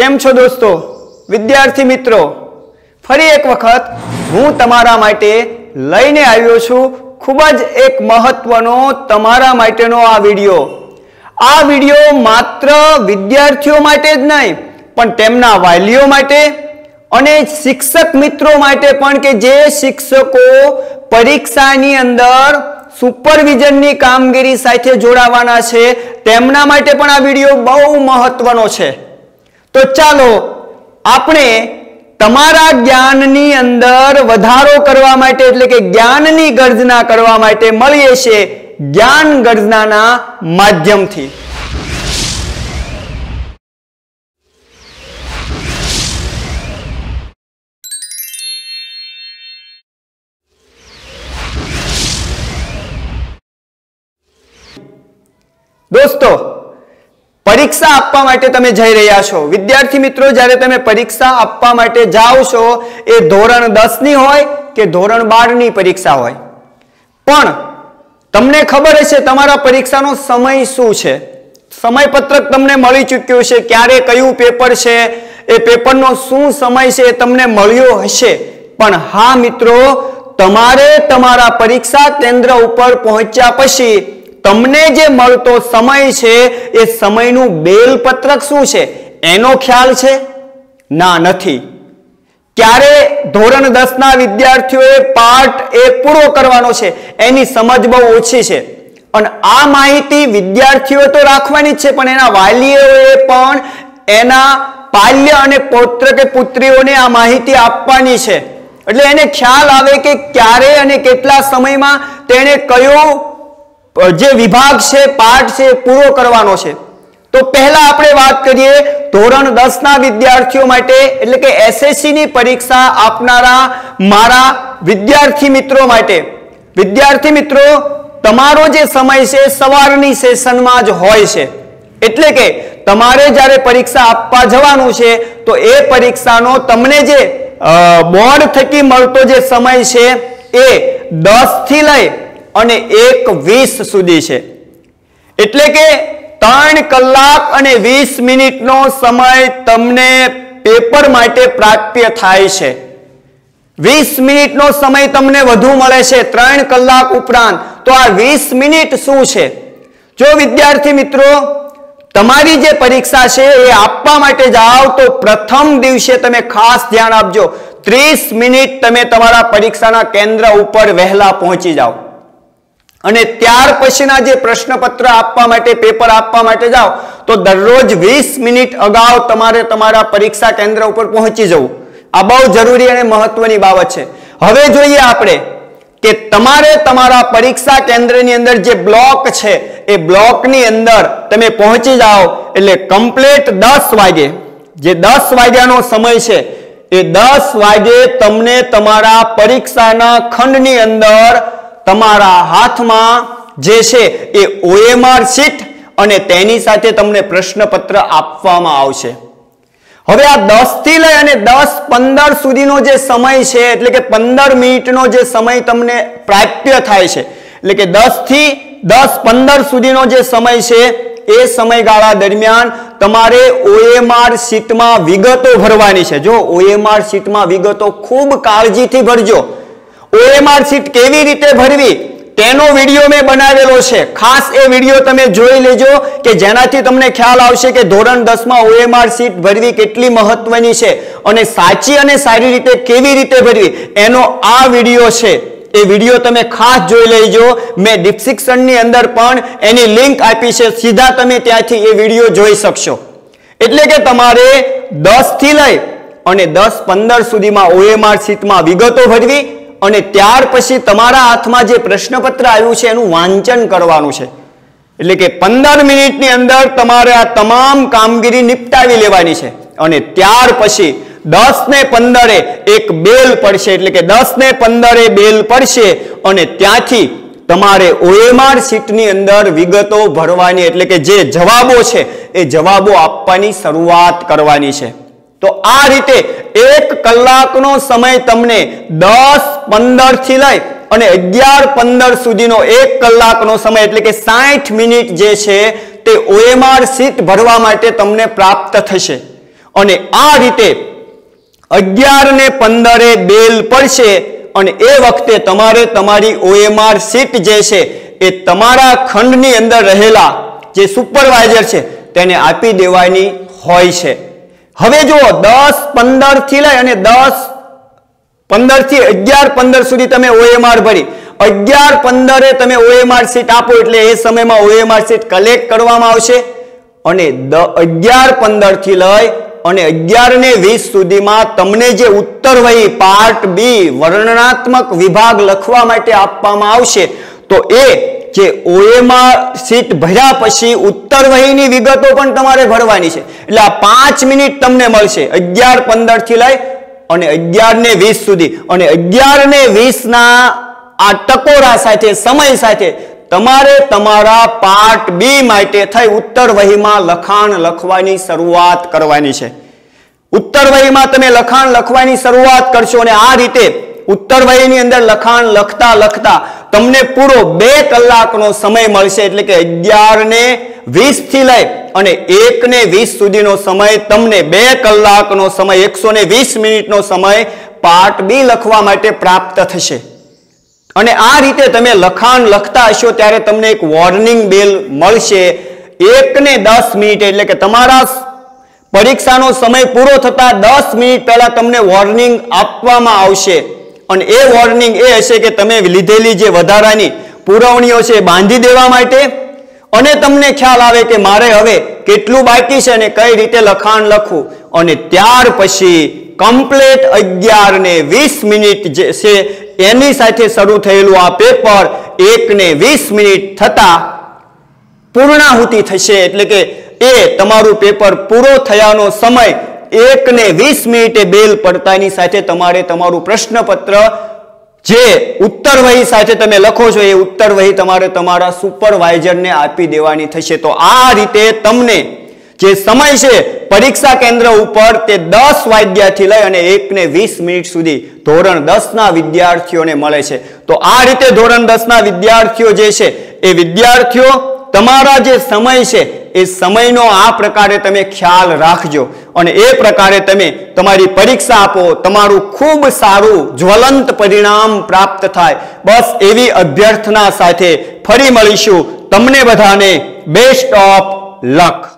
કેમ છો દોસ્તો? વિદ્યાર્થી મિત્રો, ફરી એક વખત હું તમારા માટે લઈને આવ્યો છું ખૂબ જ એક મહત્વનો તમારા માટેનો આ વીડિયો. આ વીડિયો માત્ર વિદ્યાર્થીઓ માટે જ નહીં, પણ તેમના વાલીઓ માટે અને શિક્ષક મિત્રો માટે પણ કે જે શિક્ષકો પરીક્ષાની અંદર સુપરવિઝનની કામગીરી સાથે જોડાવાના છે, તેમના માટે પણ આ વીડિયો બહુ મહત્વનો છે. તો ચાલો આપણે તમારા જ્ઞાનની અંદર વધારો કરવા માટે, એટલે કે જ્ઞાનની ગર્જના કરવા માટે મળીએ છીએ જ્ઞાન ગર્જનાના માધ્યમથી. દોસ્તો પરીક્ષા આપવા માટે તમે જઈ રહ્યા છો. વિદ્યાર્થી મિત્રો, જ્યારે તમે પરીક્ષા આપવા માટે જાઓ છો, એ ધોરણ દસની હોય કે ધોરણ બારની પરીક્ષા હોય. પણ તમને ખબર હશે તમારા પરીક્ષાનો સમય શું છે? સમયપત્રક તમને મળી ચૂક્યું છે. ક્યારે કયું પેપર છે? એ પેપરનો શું સમય છે એ તમને મળ્યો હશે. પણ હા મિત્રો, તમારે તમારા પરીક્ષા કેન્દ્ર ઉપર પહોંચ્યા પછી તમને જે મળતો સમય છે, એ સમયનું બેલપત્રક શું છે? એનો ખ્યાલ છે? ના, નથી. ક્યારે ધોરણ દસ ના વિદ્યાર્થીઓએ પાઠ એ પૂરો કરવાનો છે, એની સમજ બહુ ઓછી છે. અને આ માહિતી વિદ્યાર્થીઓ તો રાખવાની જ છે, પણ એના વાલીઓએ પણ એના પાલ્ય અને પૌત્ર કે પુત્રીઓને આ માહિતી આપવાની છે. એટલે એને ખ્યાલ આવે કે ક્યારે અને કેટલા સમયમાં તેણે કયો જે વિભાગ છે, પાઠ છે પૂરો કરવાનો છે. તો પહેલા આપણે વાત કરીએ ધોરણ દસ ના વિદ્યાર્થીઓ માટે, એટલે કે એસએસસી ની પરીક્ષા આપનારા મારા વિદ્યાર્થી મિત્રો માટે. વિદ્યાર્થી મિત્રો, તમારો જે સમય છે, સવારની સેશનમાં જ હોય છે. એટલે કે તમારે જ્યારે પરીક્ષા આપવા જવાનું છે, તો એ પરીક્ષાનો તમને જે બોર્ડ થકી મળતો જે સમય છે, એ દસથી લઈ અને એક વીસ સુધી છે. એટલે કે ત્રણ કલાક અને વીસ મિનિટનો સમય તમને પેપર માટે પ્રાપ્ય થાય છે. વીસ મિનિટનો સમય તમને વધુ મળે છે ત્રણ કલાક ઉપરાંત. તો આ વીસ મિનિટ શું છે? જો વિદ્યાર્થી મિત્રો, તમારી જે પરીક્ષા છે એ આપવા માટે જાઓ તો પ્રથમ દિવસે તમે ખાસ ધ્યાન આપજો. ત્રીસ મિનિટ તમે તમારા પરીક્ષાના કેન્દ્ર ઉપર વહેલા પહોંચી જાઓ. અને ત્યાર પછીના જે પ્રશ્નપત્ર આપવા માટે, પેપર આપવા માટે જાઓ, તો દરરોજ વીસ મિનિટ અગાઉ તમારે તમારા પરીક્ષા કેન્દ્ર ઉપર પહોંચી જવું. આ બહુ જરૂરી અને મહત્વની બાબત છે. હવે જોઈએ આપણે કે તમારે તમારા પરીક્ષા કેન્દ્રની અંદર જે બ્લોક છે, એ બ્લોકની અંદર તમે પહોંચી જાઓ એટલે કમ્પ્લીટ દસ વાગે. જે દસ વાગ્યાનો સમય છે, એ દસ વાગે તમને તમારા પરીક્ષાના ખંડની અંદર તમારા હાથમાં જે છે એ ઓએમઆર શીટ અને તેની સાથે તમને પ્રશ્નપત્ર આપવામાં આવશે. હવે આ દસથી લઈ અને દસ પંદર સુધીનો જે સમય છે, એટલે કે પંદર મિનિટનો જે સમય તમને પ્રાપ્ય થાય છે, એટલે કે દસથી દસ પંદર સુધીનો જે સમય છે, એ સમયગાળા દરમિયાન તમારે ઓએમઆર શીટમાં વિગતો ભરવાની છે. જો ઓએમઆર શીટમાં વિગતો ખૂબ કાળજીથી ભરજો ઓએમઆર શીટ કેવી રીતે ભરવી તેનો વીડિયો મેં બનાવેલો છે. ખાસ એ વીડિયો તમે જોઈ લેજો કે જેનાથી તમને ખ્યાલ આવશે કે ધોરણ દસમાં ઓએમઆર સીટ ભરવી કેટલી મહત્વની છે અને સાચી અને સારી રીતે કેવી રીતે ભરવી એનો આ વીડિયો છે. એ વીડિયો તમે ખાસ જોઈ લેજો. મેં ડિસ્ક્રિપ્શનની અંદર પણ એની લિંક આપી છે. સીધા તમે ત્યાંથી એ વીડિયો જોઈ શકશો. એટલે કે તમારે દસથી લઈ અને દસ પંદર સુધીમાં ઓએમઆર સીટમાં વિગતો ભરવી અને ત્યાર પછી તમારા હાથમાં જે પ્રશ્નપત્ર આવ્યું છે એનું વાંચન કરવાનું છે. એટલે કે પંદર મિનિટની અંદર તમારે આ તમામ કામગીરી નિપટાવી લેવાની છે. અને ત્યાર પછી દસ ને પંદરે એક બેલ પડશે, એટલે કે દસ ને પંદરે બેલ પડશે અને ત્યાંથી તમારે ઓએમઆર શીટની અંદર વિગતો ભરવાની, એટલે કે જે જવાબો છે, એ જવાબો આપવાની શરૂઆત કરવાની છે. તો આ રીતે એક કલાકનો સમય તમને દસ પંદરથી લઈ અને અગિયાર પંદર સુધીનો એક કલાકનો સમય, એટલે કે સાઠ મિનિટ જે છે તે ઓએમઆર સીટ ભરવા માટે તમને પ્રાપ્ત થશે. અને આ રીતે અગિયાર ને પંદરે બેલ પડશે અને એ વખતે તમારે તમારી ઓએમઆર સીટ જે છે એ તમારા ખંડની અંદર રહેલા જે સુપરવાઇઝર છે તેને આપી દેવાની હોય છે. હવે જુઓ, દસ પંદરથી લઈ અને દસ પંદરથી અગિયાર પંદર સુધી તમે ઓએમઆર ભરી. અગિયાર પંદરે તમે ઓએમઆર સીટ આપો એટલે એ સમયમાં ઓએમઆર સીટ કલેક્ટ કરવામાં આવશે. અને અગિયાર પંદરથી લઈ અને અગિયાર ને વીસ સુધીમાં તમને જે ઉત્તર વહી પાર્ટ બી વર્ણનાત્મક વિભાગ લખવા માટે આપવામાં આવશે, તો એ જે ઓએમાં સીટ ભર્યા પછી ઉત્તર વહીની વિગતો પણ તમારે ભરવાની છે. એટલે આ પાંચ મિનિટ તમને મળશે. અગિયાર પંદરથી લઈ અને અગિયાર ને વીસ સુધી. અને અગિયાર ને વીસના આ ટકોરા સાથે, સમય સાથે તમારે તમારા પાર્ટ બી માટે થઈ ઉત્તર વહીમાં લખાણ લખવાની શરૂઆત કરવાની છે. ઉત્તર વહીમાં તમે લખાણ લખવાની શરૂઆત કરશો અને આ રીતે ઉત્તર વહીની અંદર લખાણ લખતા લખતા તમને પૂરો બે કલાકનો સમય મળશે એટલે કે અગિયાર ને વીસથી લઈ અને એક ને વીસ સુધીનો સમય તમને બે કલાકનો સમય એકસો ને વીસ મિનિટનો સમય પાર્ટ બી લખવા માટે પ્રાપ્ત થશે. અને આ રીતે તમે લખાણ લખતા હશો ત્યારે તમને એક વોર્નિંગ બેલ મળશે. એક ને દસ મિનિટ એટલે કે તમારા પરીક્ષાનો સમય પૂરો થતા દસ મિનિટ પહેલા તમને વોર્નિંગ આપવામાં આવશે. અને એ વોર્નિંગ એ હશે કે તમે લીધેલી જે વધારાની પુરવણીઓ છે બાંધી દેવા માટે અને તમને ખ્યાલ આવે કે મારે હવે કેટલું બાકી છે અને કઈ રીતે લખાણ લખવું. અને ત્યાર પછી કમ્પ્લેટ અગિયાર ને વીસ મિનિટ જે છે એની સાથે શરૂ થયેલું આ પેપર એક ને વીસ મિનિટ થતા પૂર્ણાહુતિ થશે. એટલે કે એ તમારું પેપર પૂરો થયાનો સમય એક ને વીસ મિનિટે બેલ પડતાની સાથે તમારે તમારું પ્રશ્નપત્ર જે ઉત્તર વહી સાથે તમે લખો છો એ ઉત્તર વહી તમારે તમારા સુપરવાઇઝરને આપી દેવાની થશે. તો આ રીતે તમને જે સમય છે પરીક્ષા કેન્દ્ર ઉપર તે દસ વાગ્યાથી લઈ અને એક ને વીસ મિનિટ સુધી ધોરણ દસના વિદ્યાર્થીઓને મળે છે. તો આ રીતે ધોરણ દસના વિદ્યાર્થીઓ જે છે, એ વિદ્યાર્થીઓ તમારા જે સમય છે એ સમયનો આ પ્રકારે તમે ખ્યાલ રાખજો. અને એ પ્રકારે તમે તમારી પરીક્ષા આપો, તમારું ખૂબ સારું, જ્વલંત પરિણામ પ્રાપ્ત થાય. બસ એવી અભ્યર્થના સાથે ફરી મળીશું. તમને બધાને બેસ્ટ ઓફ લક